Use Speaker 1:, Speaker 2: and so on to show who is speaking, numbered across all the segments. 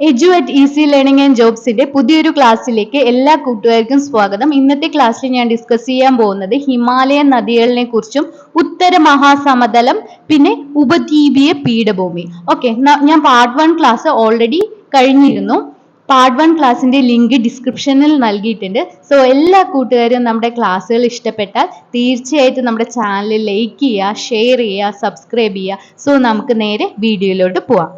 Speaker 1: Edu at easy learning and ജോബ്സിന്റെ പുതിയൊരു ക്ലാസ്സിലേക്ക് എല്ലാ കൂട്ടുകാർക്കും സ്വാഗതം. ഇന്നത്തെ ക്ലാസ്സിൽ ഞാൻ ഡിസ്കസ് ചെയ്യാൻ പോകുന്നത് ഹിമാലയൻ നദികളിനെ കുറിച്ചും ഉത്തര മഹാസമതലം പിന്നെ ഉപദ്വീപീയ പീഠഭൂമി. ഓക്കെ ഞാൻ പാർട്ട് വൺ ക്ലാസ് ഓൾറെഡി കഴിഞ്ഞിരുന്നു. പാർട്ട് വൺ ക്ലാസ്സിന്റെ ലിങ്ക് ഡിസ്ക്രിപ്ഷനിൽ നൽകിയിട്ടുണ്ട്. സോ എല്ലാ കൂട്ടുകാരും നമ്മുടെ ക്ലാസ്സുകൾ ഇഷ്ടപ്പെട്ടാൽ തീർച്ചയായിട്ടും നമ്മുടെ ചാനൽ ലൈക്ക് ചെയ്യുക ഷെയർ ചെയ്യുക സബ്സ്ക്രൈബ് ചെയ്യുക. സോ നമുക്ക് നേരെ വീഡിയോയിലോട്ട് പോവാം.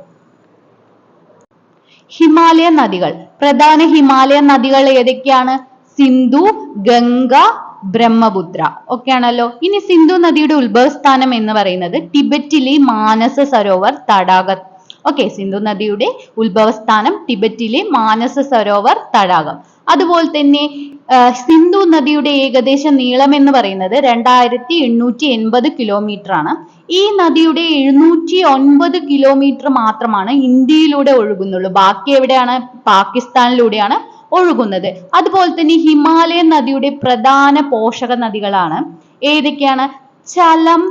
Speaker 1: ഹിമാലയൻ നദികൾ. പ്രധാന ഹിമാലയ നദികൾ ഏതൊക്കെയാണ്? സിന്ധു ഗംഗ ബ്രഹ്മപുത്ര. ഒക്കെയാണല്ലോ ഇനി സിന്ധു നദിയുടെ ഉത്ഭവസ്ഥാനം എന്ന് പറയുന്നത് ടിബറ്റിലെ മാനസ സരോവർ തടാകം. ഓക്കെ സിന്ധു നദിയുടെ ഉത്ഭവസ്ഥാനം ടിബറ്റിലെ മാനസ സരോവർ തടാകം. അതുപോലെ തന്നെ സിന്ധു നദിയുടെ ഏകദേശ നീളം എന്ന് പറയുന്നത് രണ്ടായിരത്തി എണ്ണൂറ്റി എൺപത് കിലോമീറ്റർ ആണ് ഈ നദിയുടെ എഴുന്നൂറ്റി ഒൻപത് കിലോമീറ്റർ മാത്രമാണ് ഇന്ത്യയിലൂടെ ഒഴുകുന്നുള്ളൂ. ബാക്കി എവിടെയാണ്? പാകിസ്ഥാനിലൂടെയാണ് ഒഴുകുന്നത്. അതുപോലെ തന്നെ ഹിമാലയ നദിയുടെ പ്രധാന പോഷക നദികളാണ്. ഏതൊക്കെയാണ്? ചലം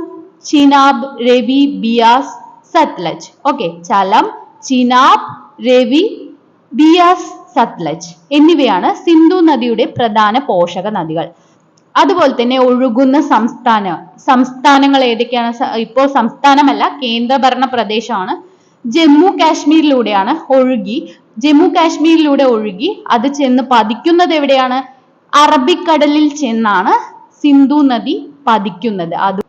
Speaker 1: ചിനാബ് രവി ബിയാസ് സത്ലജ്. ഓക്കെ. ചലം ചിനാബ് രവി ബിയാസ് സത്ലജ് എന്നിവയാണ് സിന്ധു നദിയുടെ പ്രധാന പോഷക നദികൾ. അതുപോലെ തന്നെ ഒഴുകുന്ന സംസ്ഥാന സംസ്ഥാനങ്ങൾ ഏതൊക്കെയാണ്? ഇപ്പോൾ സംസ്ഥാനമല്ല കേന്ദ്രഭരണ പ്രദേശമാണ്. ജമ്മു കാശ്മീരിലൂടെയാണ് ഒഴുകി ജമ്മു കാശ്മീരിലൂടെ ഒഴുകി അത് ചെന്ന് പതിക്കുന്നത് എവിടെയാണ്? അറബിക്കടലിൽ ചെന്നാണ് സിന്ധു നദി പതിക്കുന്നത്. അത്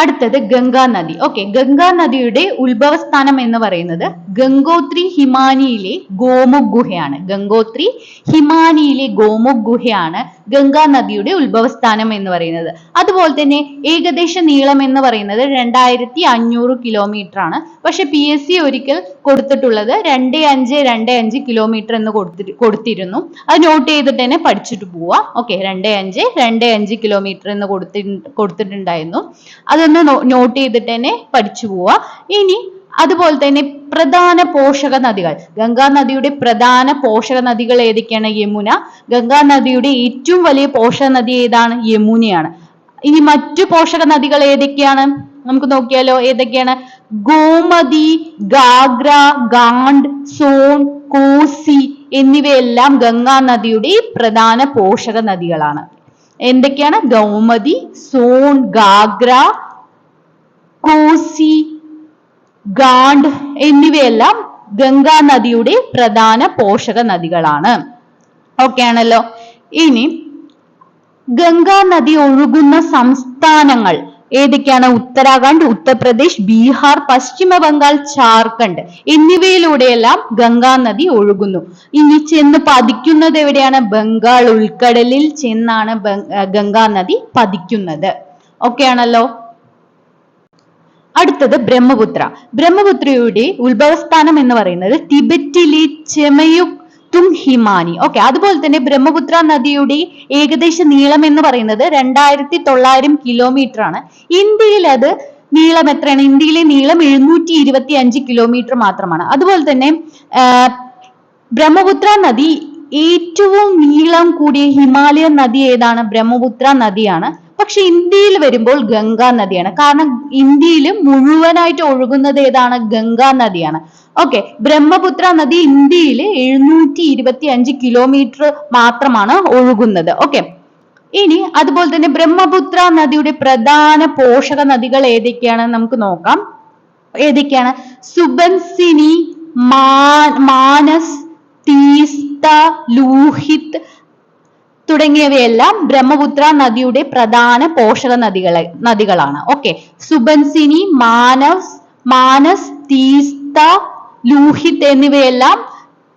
Speaker 1: അടുത്തത് ഗംഗാ നദി. ഓക്കെ ഗംഗാ നദിയുടെ ഉത്ഭവസ്ഥാനം എന്ന് പറയുന്നത് ഗംഗോത്രി ഹിമാനിയിലെ ഗോമുഖ് ഗുഹയാണ്. ഗംഗോത്രി ഹിമാനിയിലെ ഗോമുഖ് ഗുഹയാണ് ഗംഗാ നദിയുടെ ഉത്ഭവസ്ഥാനം എന്ന് പറയുന്നത്. അതുപോലെ തന്നെ ഏകദേശ നീളം എന്ന് പറയുന്നത് രണ്ടായിരത്തി അഞ്ഞൂറ് കിലോമീറ്റർ ആണ്. പക്ഷെ പി എസ് സി ഒരിക്കൽ കൊടുത്തിട്ടുള്ളത് രണ്ട് അഞ്ച് രണ്ട് അഞ്ച് കിലോമീറ്റർ എന്ന് കൊടുത്തി കൊടുത്തിരുന്നു. അത് നോട്ട് ചെയ്തിട്ട് തന്നെ പഠിച്ചിട്ട് പോവാ. ഓക്കെ രണ്ട് അഞ്ച് രണ്ട് അഞ്ച് കിലോമീറ്റർ എന്ന് കൊടുത്തി കൊടുത്തിട്ടുണ്ടായിരുന്നു. അതൊന്ന് നോട്ട് ചെയ്തിട്ട് തന്നെ പഠിച്ചു പോവാ. ഇനി അതുപോലെ തന്നെ പ്രധാന പോഷക നദികൾ. ഗംഗാ നദിയുടെ പ്രധാന പോഷക നദികൾ ഏതൊക്കെയാണ്? യമുന. ഗംഗാ നദിയുടെ ഏറ്റവും വലിയ പോഷക നദി ഏതാണ്? യമുനയാണ്. ഇനി മറ്റു പോഷക നദികൾ ഏതൊക്കെയാണ്? നമുക്ക് നോക്കിയാലോ ഏതൊക്കെയാണ്? ഗോമതി ഗാഗ്ര ഗാണ്ട് സോൺ കോസി എന്നിവയെല്ലാം ഗംഗാ നദിയുടെ പ്രധാന പോഷക നദികളാണ്. എന്തൊക്കെയാണ്? ഗൗമതി സോൺ ഗാഗ്ര കോസി ഗാണ്ട് എന്നിവയെല്ലാം ഗംഗാ നദിയുടെ പ്രധാന പോഷക നദികളാണ്. ഓക്കെ ആണല്ലോ. ഇനി ഗംഗാ നദി ഒഴുകുന്ന സംസ്ഥാനങ്ങൾ ഏതൊക്കെയാണ്? ഉത്തരാഖണ്ഡ് ഉത്തർപ്രദേശ് ബീഹാർ പശ്ചിമ ബംഗാൾ ജാർഖണ്ഡ് എന്നിവയിലൂടെയെല്ലാം ഗംഗാ നദി ഒഴുകുന്നു. ഇനി ചെന്ന് പതിക്കുന്നത് എവിടെയാണ്? ബംഗാൾ ഉൾക്കടലിൽ ചെന്നാണ് ഗംഗാ നദി പതിക്കുന്നത്. ഓക്കെ ആണല്ലോ. അടുത്തത് ബ്രഹ്മപുത്ര. ബ്രഹ്മപുത്രയുടെ ഉത്ഭവസ്ഥാനം എന്ന് പറയുന്നത് ടിബറ്റിലെ ചെമയുക് തും ഹിമാനി ഓക്കെ അതുപോലെ തന്നെ ബ്രഹ്മപുത്ര നദിയുടെ ഏകദേശ നീളം എന്ന് പറയുന്നത് രണ്ടായിരത്തി തൊള്ളായിരം കിലോമീറ്റർ ആണ്. ഇന്ത്യയിൽ അത് നീളം എത്രയാണ്? ഇന്ത്യയിലെ നീളം എഴുന്നൂറ്റി ഇരുപത്തി അഞ്ച് കിലോമീറ്റർ മാത്രമാണ്. അതുപോലെ തന്നെ ബ്രഹ്മപുത്ര നദി ഏറ്റവും നീളം കൂടിയ ഹിമാലയൻ നദി ഏതാണ്? ബ്രഹ്മപുത്ര നദിയാണ്. പക്ഷെ ഇന്ത്യയിൽ വരുമ്പോൾ ഗംഗാ നദിയാണ്. കാരണം ഇന്ത്യയിൽ മുഴുവനായിട്ട് ഒഴുകുന്നത് ഏതാണ്? ഗംഗാ നദിയാണ്. ഓക്കെ. ബ്രഹ്മപുത്ര നദി ഇന്ത്യയിൽ എഴുന്നൂറ്റി ഇരുപത്തി അഞ്ച് കിലോമീറ്റർ മാത്രമാണ് ഒഴുകുന്നത്. ഓക്കെ. ഇനി അതുപോലെ തന്നെ ബ്രഹ്മപുത്ര നദിയുടെ പ്രധാന പോഷക നദികൾ ഏതൊക്കെയാണ്? നമുക്ക് നോക്കാം. ഏതൊക്കെയാണ്? സുബൻസിനി മാനസ് തീസ്ത ലൂഹിത് തുടങ്ങിയവയെല്ലാം ബ്രഹ്മപുത്ര നദിയുടെ പ്രധാന പോഷക നദികളെ നദികളാണ്. ഓക്കെ സുബൻസിനി മാനസ് മാനസ് തീസ്ത ലൂഹിത് എന്നിവയെല്ലാം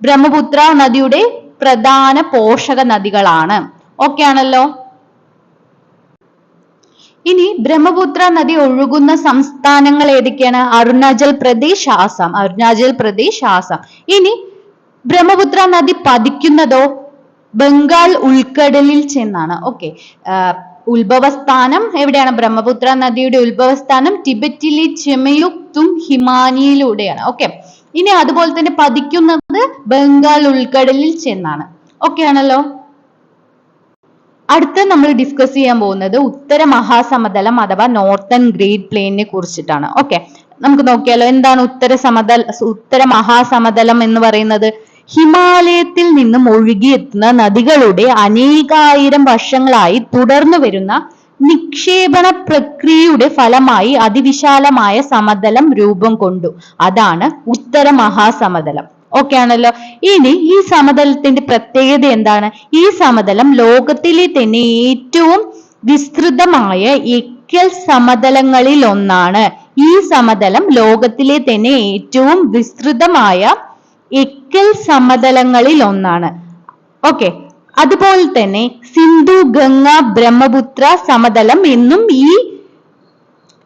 Speaker 1: ബ്രഹ്മപുത്ര നദിയുടെ പ്രധാന പോഷക നദികളാണ്. ഓക്കെ ആണല്ലോ? ഇനി ബ്രഹ്മപുത്ര നദി ഒഴുകുന്ന സംസ്ഥാനങ്ങൾ ഏതൊക്കെയാണ്? അരുണാചൽ പ്രദേശ് ആസാം. അരുണാചൽ പ്രദേശ് ആസാം. ഇനി ബ്രഹ്മപുത്ര നദി പതിക്കുന്നതോ ബംഗാൾ ഉൾക്കടലിൽ ചെന്നാണ്. ഓക്കെ ഉത്ഭവസ്ഥാനം എവിടെയാണ്? ബ്രഹ്മപുത്ര നദിയുടെ ഉത്ഭവസ്ഥാനം ടിബറ്റിലെ ചെമയുക്തും ഹിമാനിയിലൂടെയാണ്. ഓക്കെ ഇനി അതുപോലെ തന്നെ പതിക്കുന്നത് ബംഗാൾ ഉൾക്കടലിൽ ചെന്നാണ്. ഓക്കെ ആണല്ലോ. അടുത്ത നമ്മൾ ഡിസ്കസ് ചെയ്യാൻ പോകുന്നത് ഉത്തര മഹാസമതലം അഥവാ നോർത്തേൺ ഗ്രേറ്റ് പ്ലെയിനെ കുറിച്ചിട്ടാണ്. ഓക്കെ നമുക്ക് നോക്കിയാലോ എന്താണ് ഉത്തര സമതൽ ഉത്തര മഹാസമതലം എന്ന് പറയുന്നത്? ഹിമാലയത്തിൽ നിന്നും ഒഴുകിയെത്തുന്ന നദികളുടെ അനേകായിരം വർഷങ്ങളായി തുടർന്നു വരുന്ന നിക്ഷേപണ പ്രക്രിയയുടെ ഫലമായി അതിവിശാലമായ സമതലം രൂപം കൊണ്ടു. അതാണ് ഉത്തര മഹാസമതലം. ഓക്കെ ആണല്ലോ? ഇനി ഈ സമതലത്തിന്റെ പ്രത്യേകത എന്താണ്? ഈ സമതലം ലോകത്തിലെ തന്നെ ഏറ്റവും വിസ്തൃതമായ എക്കൽ സമതലങ്ങളിൽ ഒന്നാണ് ഈ സമതലം ലോകത്തിലെ തന്നെ ഏറ്റവും വിസ്തൃതമായ എക്കൽ സമതലങ്ങളിൽ ഒന്നാണ്. ഓക്കെ അതുപോലെ തന്നെ സിന്ധു ഗംഗ ബ്രഹ്മപുത്ര സമതലം എന്നും ഈ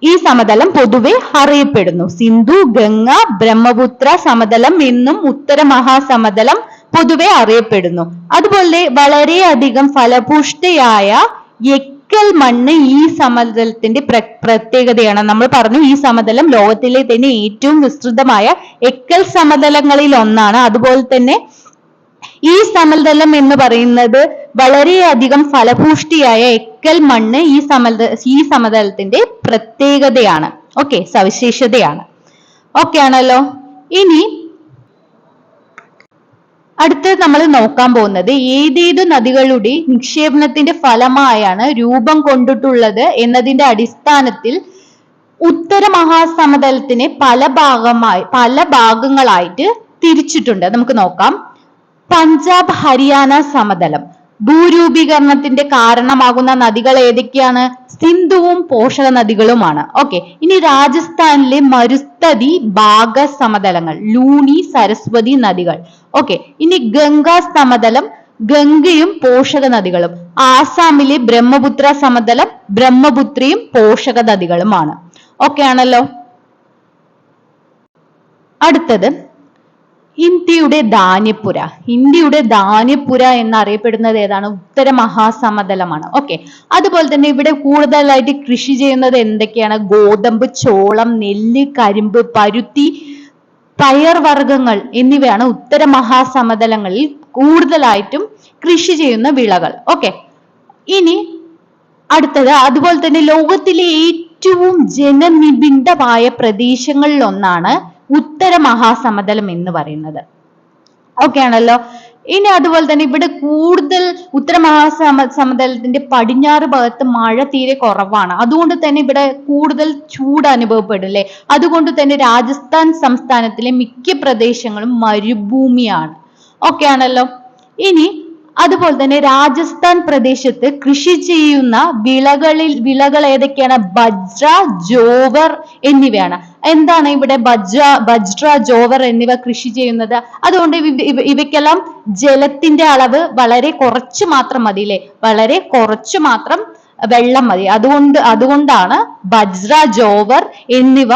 Speaker 1: ഈ സമതലം പൊതുവെ അറിയപ്പെടുന്നു. സിന്ധു ഗംഗ ബ്രഹ്മപുത്ര സമതലം എന്നും ഉത്തര മഹാസമതലം പൊതുവെ അറിയപ്പെടുന്നു. അതുപോലെ വളരെയധികം ഫലപുഷ്ടയായ എക്കൽ മണ്ണ് ഈ സമതലത്തിന്റെ പ്ര പ്രത്യേകതയാണ്. നമ്മൾ പറഞ്ഞു ഈ സമതലം ലോകത്തിലെ തന്നെ ഏറ്റവും വിസ്തൃതമായ എക്കൽ സമതലങ്ങളിൽ ഒന്നാണ്. അതുപോലെ തന്നെ ഈ സമതലം എന്ന് പറയുന്നത് വളരെയധികം ഫലഭൂഷ്ടിയായ എക്കൽ മണ്ണ് ഈ സമത ഈ സമതലത്തിന്റെ പ്രത്യേകതയാണ്. ഓക്കെ സവിശേഷതയാണ്. ഓക്കെ ആണല്ലോ. ഇനി അടുത്ത് നമ്മൾ നോക്കാൻ പോകുന്നത് ഏതേതു നദികളുടെ നിക്ഷേപണത്തിന്റെ ഫലമായാണ് രൂപം കൊണ്ടിട്ടുള്ളത് എന്നതിന്റെ അടിസ്ഥാനത്തിൽ ഉത്തര മഹാസമതലത്തിനെ പല ഭാഗമായി പല ഭാഗങ്ങളായിട്ട് തിരിച്ചിട്ടുണ്ട്. നമുക്ക് നോക്കാം. പഞ്ചാബ് ഹരിയാന സമതലം. ഭൂരൂപീകരണത്തിന്റെ കാരണമാകുന്ന നദികൾ ഏതൊക്കെയാണ്? സിന്ധുവും പോഷക നദികളുമാണ്. ഓക്കെ ഇനി രാജസ്ഥാനിലെ മരുസ്ഥതി ഭാഗ സമതലങ്ങൾ ലൂണി സരസ്വതി നദികൾ. ഓക്കെ ഇനി ഗംഗാ സമതലം ഗംഗയും പോഷക നദികളും. ആസാമിലെ ബ്രഹ്മപുത്ര സമതലം ബ്രഹ്മപുത്രയും പോഷക നദികളുമാണ്. ഓക്കെ ആണല്ലോ. അടുത്തത്. ഇന്ത്യയുടെ ധാന്യപ്പുര. ഇന്ത്യയുടെ ധാന്യപ്പുര എന്നറിയപ്പെടുന്നത് ഏതാണ്? ഉത്തര മഹാസമതലമാണ്. ഓക്കെ അതുപോലെ തന്നെ ഇവിടെ കൂടുതലായിട്ട് കൃഷി ചെയ്യുന്നത് എന്തൊക്കെയാണ്? ഗോതമ്പ് ചോളം നെല്ല് കരിമ്പ് പരുത്തി പയർവർഗങ്ങൾ എന്നിവയാണ് ഉത്തര മഹാസമതലങ്ങളിൽ കൂടുതലായിട്ടും കൃഷി ചെയ്യുന്ന വിളകൾ. ഓക്കെ ഇനി അടുത്തത് അതുപോലെ തന്നെ ലോകത്തിലെ ഏറ്റവും ജനനിബിഡമായ പ്രദേശങ്ങളിൽ ഒന്നാണ് ഉത്തര മഹാസമതലം എന്ന് പറയുന്നത്. ഓക്കെ ആണല്ലോ. ഇനി അതുപോലെ തന്നെ ഇവിടെ കൂടുതൽ ഉത്തര മഹാസമ സമതലത്തിന്റെ പടിഞ്ഞാറ് ഭാഗത്ത് മഴ തീരെ കുറവാണ്. അതുകൊണ്ട് തന്നെ ഇവിടെ കൂടുതൽ ചൂട് അനുഭവപ്പെടും അല്ലെ? അതുകൊണ്ട് തന്നെ രാജസ്ഥാൻ സംസ്ഥാനത്തിലെ മിക്ക പ്രദേശങ്ങളും മരുഭൂമിയാണ്. ഓക്കെ ആണല്ലോ. ഇനി അതുപോലെ തന്നെ രാജസ്ഥാൻ പ്രദേശത്ത് കൃഷി ചെയ്യുന്ന വിളകളിൽ വിളകൾ ഏതൊക്കെയാണ്? ബജ്ര ജോവർ എന്നിവയാണ്. എന്താണ് ഇവിടെ ബജ്ര ബജ്ര ജോവർ എന്നിവ കൃഷി ചെയ്യുന്നത്? അതുകൊണ്ട് ഇവ- ഇവ- ഇവയ്ക്കെല്ലാം ജലത്തിന്റെ അളവ് വളരെ കുറച്ച് മാത്രം മതി അല്ലെ? വളരെ കുറച്ച് മാത്രം വെള്ളം മതി. അതുകൊണ്ട് അതുകൊണ്ടാണ് ബജ്ര ജോവർ എന്നിവ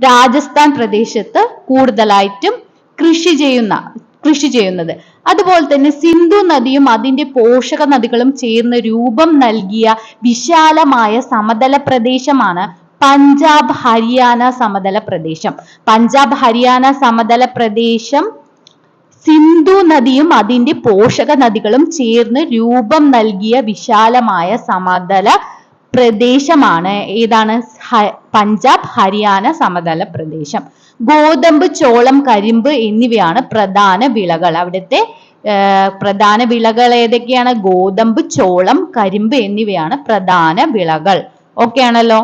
Speaker 1: രാജസ്ഥാൻ പ്രദേശത്ത് കൂടുതലായിട്ടും കൃഷി ചെയ്യുന്ന കൃഷി ചെയ്യുന്നത്. അതുപോലെ തന്നെ സിന്ധു നദിയും അതിന്റെ പോഷക നദികളും ചേർന്ന് രൂപം നൽകിയ വിശാലമായ സമതല പ്രദേശമാണ് പഞ്ചാബ് ഹരിയാന സമതല പ്രദേശം. പഞ്ചാബ് ഹരിയാന സമതല പ്രദേശം സിന്ധു നദിയും അതിന്റെ പോഷക നദികളും ചേർന്ന് രൂപം നൽകിയ വിശാലമായ സമതല പ്രദേശമാണ്. ഏതാണ്? പഞ്ചാബ് ഹരിയാന സമതല പ്രദേശം. ഗോതമ്പ് ചോളം കരിമ്പ് എന്നിവയാണ് പ്രധാന വിളകൾ. അവിടുത്തെ പ്രധാന വിളകൾ ഏതൊക്കെയാണ്? ഗോതമ്പ് ചോളം കരിമ്പ് എന്നിവയാണ് പ്രധാന വിളകൾ. ഓക്കെ ആണല്ലോ?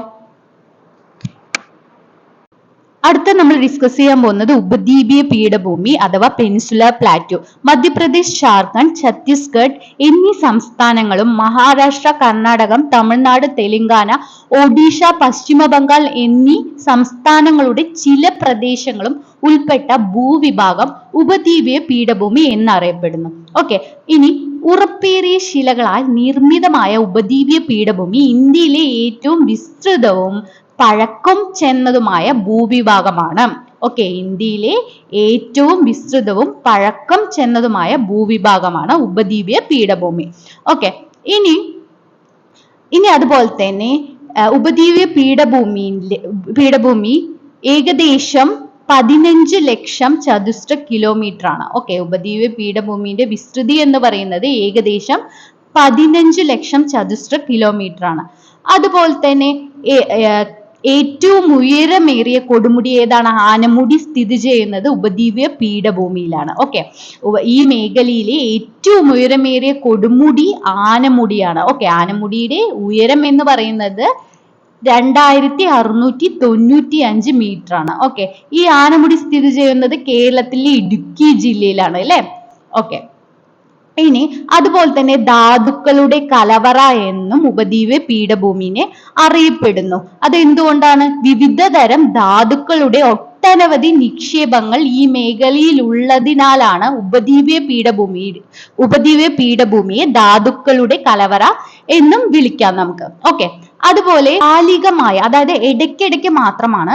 Speaker 1: അടുത്ത നമ്മൾ ഡിസ്കസ് ചെയ്യാൻ പോകുന്നത് ഉപദ്വീപീയ പീഠഭൂമി അഥവാ പെനിസുലർ പ്ലാറ്റു മധ്യപ്രദേശ് ജാർഖണ്ഡ് ഛത്തീസ്ഗഡ് എന്നീ സംസ്ഥാനങ്ങളും മഹാരാഷ്ട്ര കർണാടകം തമിഴ്നാട് തെലങ്കാന ഒഡീഷ പശ്ചിമ ബംഗാൾ എന്നീ സംസ്ഥാനങ്ങളുടെ ചില പ്രദേശങ്ങളും ഉൾപ്പെട്ട ഭൂവിഭാഗം ഉപദ്വീപീയ പീഠഭൂമി എന്നറിയപ്പെടുന്നു. ഓക്കെ ഇനി ഉറപ്പേറിയ ശിലകളാൽ നിർമ്മിതമായ ഉപദ്വീപീയ പീഠഭൂമി ഇന്ത്യയിലെ ഏറ്റവും വിസ്തൃതവും പഴക്കം ചെന്നതുമായ ഭൂവിഭാഗമാണ്. ഓക്കെ ഇന്ത്യയിലെ ഏറ്റവും വിസ്തൃതവും പഴക്കം ചെന്നതുമായ ഭൂവിഭാഗമാണ് ഉപദ്വീപീയ പീഠഭൂമി. ഓക്കെ ഇനി ഇനി അതുപോലെ തന്നെ ഉപദ്വീപീയ പീഠഭൂമിയിലെ പീഠഭൂമി ഏകദേശം പതിനഞ്ച് ലക്ഷം ചതുശ്ര കിലോമീറ്റർ ആണ് ഓക്കെ ഉപദ്വീപ പീഠഭൂമിയുടെ വിസ്തൃതി എന്ന് പറയുന്നത് ഏകദേശം പതിനഞ്ച് ലക്ഷം ചതുശ്ര കിലോമീറ്റർ ആണ് അതുപോലെ തന്നെ ഏറ്റവും ഉയരമേറിയ കൊടുമുടി ഏതാണ്? ആനമുടി സ്ഥിതി ചെയ്യുന്നത് ഉപദ്വീപീയ പീഠഭൂമിയിലാണ്. ഓക്കെ ഈ മേഖലയിലെ ഏറ്റവും ഉയരമേറിയ കൊടുമുടി ആനമുടിയാണ്. ഓക്കെ ആനമുടിയുടെ ഉയരം എന്ന് പറയുന്നത് രണ്ടായിരത്തി അറുന്നൂറ്റി തൊണ്ണൂറ്റി അഞ്ച് മീറ്റർ ആണ് ഓക്കെ ഈ ആനമുടി സ്ഥിതി ചെയ്യുന്നത് കേരളത്തിലെ ഇടുക്കി ജില്ലയിലാണ് അല്ലേ? ഓക്കെ ഇനി അതുപോലെ തന്നെ ധാതുക്കളുടെ കലവറ എന്നും ഉപദ്വീപ് പീഠഭൂമിനെ അറിയപ്പെടുന്നു. അത് എന്തുകൊണ്ടാണ് വിവിധ തരം ധാതുക്കളുടെ ഒട്ടനവധി നിക്ഷേപങ്ങൾ ഈ മേഖലയിൽ ഉള്ളതിനാലാണ് ഉപദ്വീപീയ പീഠഭൂമി ഉപദ്വീപീയ പീഠഭൂമിയെ ധാതുക്കളുടെ കലവറ എന്നും വിളിക്കാം നമുക്ക്. ഓക്കെ അതുപോലെ കാലികമായ അതായത് ഇടയ്ക്കിടയ്ക്ക് മാത്രമാണ്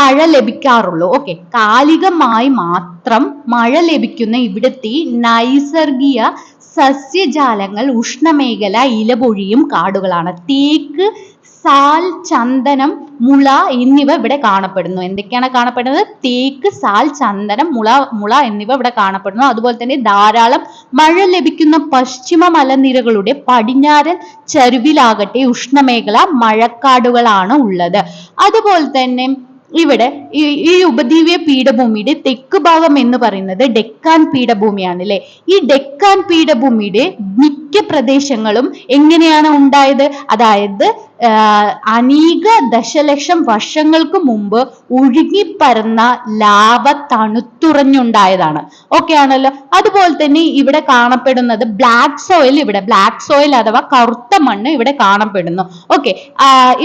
Speaker 1: മഴ ലഭിക്കാറുള്ളൂ. ഓക്കെ കാലികമായി മാത്രം മഴ ലഭിക്കുന്ന ഇവിടുത്തെ നൈസർഗിക സസ്യജാലങ്ങൾ ഉഷ്ണമേഖല ഇലപൊഴിയും കാടുകളാണ്. തേക്ക് സാൽ ചന്ദനം മുള എന്നിവ ഇവിടെ കാണപ്പെടുന്നു. എന്തൊക്കെയാണ് കാണപ്പെടുന്നത്? തേക്ക് സാൽ ചന്ദനം മുള മുള എന്നിവ ഇവിടെ കാണപ്പെടുന്നു. അതുപോലെ തന്നെ ധാരാളം മഴ ലഭിക്കുന്ന പശ്ചിമ മലനിരകളുടെ പടിഞ്ഞാറൻ ചരുവിലാകട്ടെ ഉഷ്ണമേഖല മഴക്കാടുകളാണ് ഉള്ളത്. അതുപോലെ തന്നെ ഇവിടെ ഈ ഈ പീഠഭൂമിയുടെ തെക്ക് ഭാഗം എന്ന് പറയുന്നത് ഡെക്കാൻ പീഠഭൂമിയാണ് അല്ലെ? ഈ ഡെക്കാൻ പീഠഭൂമിയുടെ മിക്ക പ്രദേശങ്ങളും എങ്ങനെയാണ് ഉണ്ടായത്? അതായത് അനേക ദശലക്ഷം വർഷങ്ങൾക്ക് മുമ്പ് ഒഴുകിപ്പരന്ന ലാവ തണുത്തുറഞ്ഞുണ്ടായതാണ്. ഓക്കെ ആണല്ലോ? അതുപോലെ തന്നെ ഇവിടെ കാണപ്പെടുന്നത് ബ്ലാക്ക് സോയിൽ ഇവിടെ ബ്ലാക്ക് സോയിൽ അഥവാ കറുത്ത മണ്ണ് ഇവിടെ കാണപ്പെടുന്നു. ഓക്കെ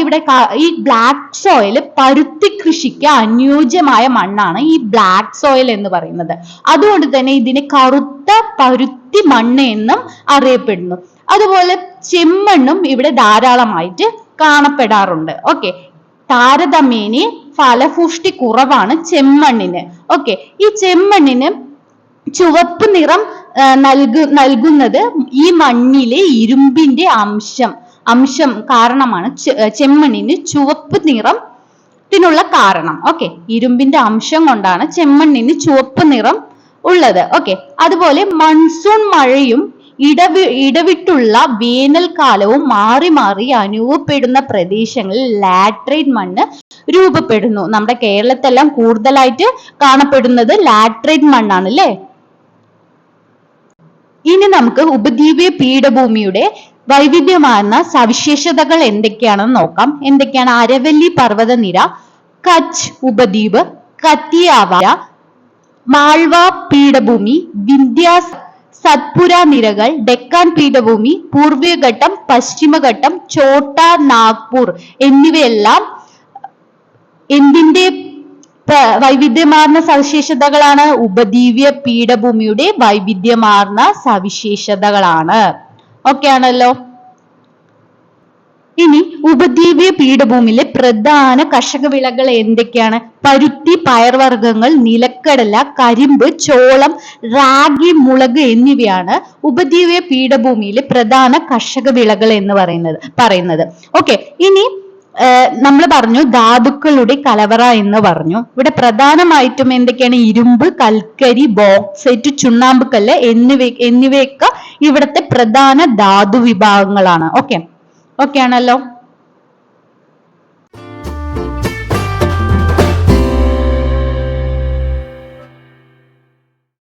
Speaker 1: ഇവിടെ ഈ ബ്ലാക്ക് സോയിൽ പരുത്തി കൃഷിക്ക് അനുയോജ്യമായ മണ്ണാണ് ഈ ബ്ലാക്ക് സോയിൽ എന്ന് പറയുന്നത്. അതുകൊണ്ട് തന്നെ ഇതിന് കറുത്ത പരുത്തി മണ്ണ് എന്നും അറിയപ്പെടുന്നു. അതുപോലെ ചെമ്മണ്ണും ഇവിടെ ധാരാളമായിട്ട് കാണപ്പെടാറുണ്ട്. ഓക്കെ താരതമ്യേന ഫലപുഷ്ടി കുറവാണ് ചെമ്മണ്ണിന്. ഓക്കെ ഈ ചെമ്മണ്ണിന് ചുവപ്പ് നിറം നൽകു നൽകുന്നത് ഈ മണ്ണിലെ ഇരുമ്പിന്റെ അംശം അംശം കാരണമാണ് ചെമ്മണ്ണിന് ചുവപ്പ് നിറം ത്തിനുള്ള കാരണം. ഓക്കെ ഇരുമ്പിന്റെ അംശം കൊണ്ടാണ് ചെമ്മണ്ണിന് ചുവപ്പ് നിറം ഉള്ളത്. ഓക്കെ അതുപോലെ മൺസൂൺ മഴയും ഇടവി ഇടവിട്ടുള്ള വേനൽക്കാലവും മാറി മാറി അനുഭവപ്പെടുന്ന പ്രദേശങ്ങളിൽ ലാട്രൈറ്റ് മണ്ണ് രൂപപ്പെടുന്നു. നമ്മുടെ കേരളത്തെല്ലാം കൂടുതലായിട്ട് കാണപ്പെടുന്നത് ലാട്രൈറ്റ് മണ്ണാണ് അല്ലേ ഇനി നമുക്ക് ഉപദ്വീപീയ പീഠഭൂമിയുടെ വൈവിധ്യമാർന്ന സവിശേഷതകൾ എന്തൊക്കെയാണെന്ന് നോക്കാം. എന്തൊക്കെയാണ്? അരവല്ലി പർവതനിര കച്ച് ഉപദ്വീപ് കത്തിയാവ മാൾവ പീഠഭൂമി വിന്ധ്യ സത്പുര നിരകൾ ഡെക്കാൻ പീഠഭൂമി പശ്ചിമ പശ്ചിമഘട്ടം ചോട്ട നാഗ്പൂർ എന്നിവയെല്ലാം എന്തിന്റെ വൈവിധ്യമാർന്ന സവിശേഷതകളാണ്? ഉപദ്വീപീയ പീഠഭൂമിയുടെ വൈവിധ്യമാർന്ന സവിശേഷതകളാണ്. ഓക്കെ ആണല്ലോ. ഇനി ഉപദ്വീപീയ പീഠഭൂമിയിലെ പ്രധാന കർഷക വിളകൾ എന്തൊക്കെയാണ്? പരുത്തി പയർവർഗങ്ങൾ നിലക്കടല കരിമ്പ് ചോളം റാഗി മുളക് എന്നിവയാണ് ഉപദ്വീപീയ പീഠഭൂമിയിലെ പ്രധാന കർഷക വിളകൾ എന്ന് പറയുന്നത് പറയുന്നത്. ഓക്കെ ഇനി നമ്മൾ പറഞ്ഞു ധാതുക്കളുടെ കലവറ എന്ന് പറഞ്ഞു. ഇവിടെ പ്രധാനമായിട്ടും എന്തൊക്കെയാണ്? ഇരുമ്പ് കൽക്കരി ബോക്സൈറ്റ് ചുണ്ണാമ്പ് കല്ല് എന്നിവ എന്നിവയൊക്കെ ഇവിടുത്തെ പ്രധാന ധാതു വിഭാഗങ്ങളാണ്. ഓക്കെ ഓക്കെ ആണല്ലോ